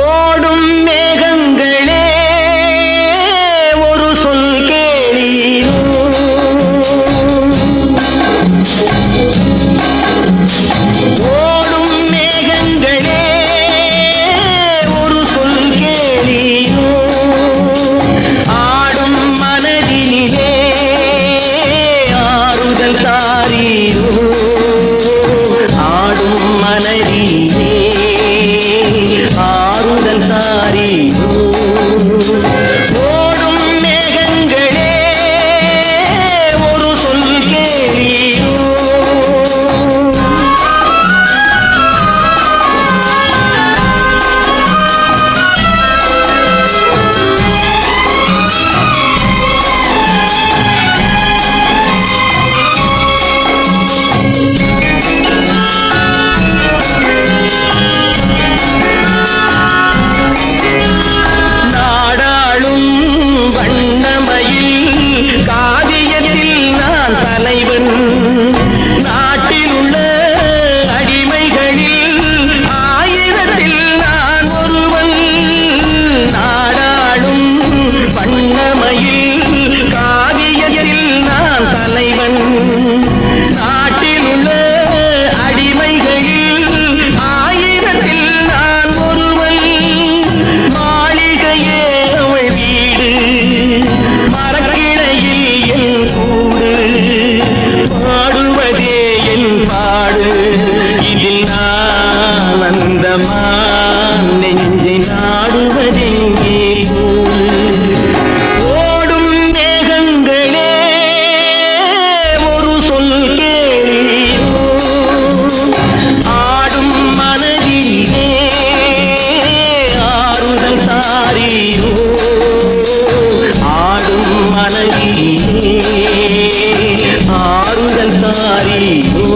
ஓடும் மே உள்ளமா நெஞ்சை நாடுவதே ஓடும் மேகங்களே ஒரு சொல் கேளியோ. ஆடும் மனதிலே ஆறுதல் தாரியோ. ஆடும் மனதிலே ஆறுதல் தாரியோ.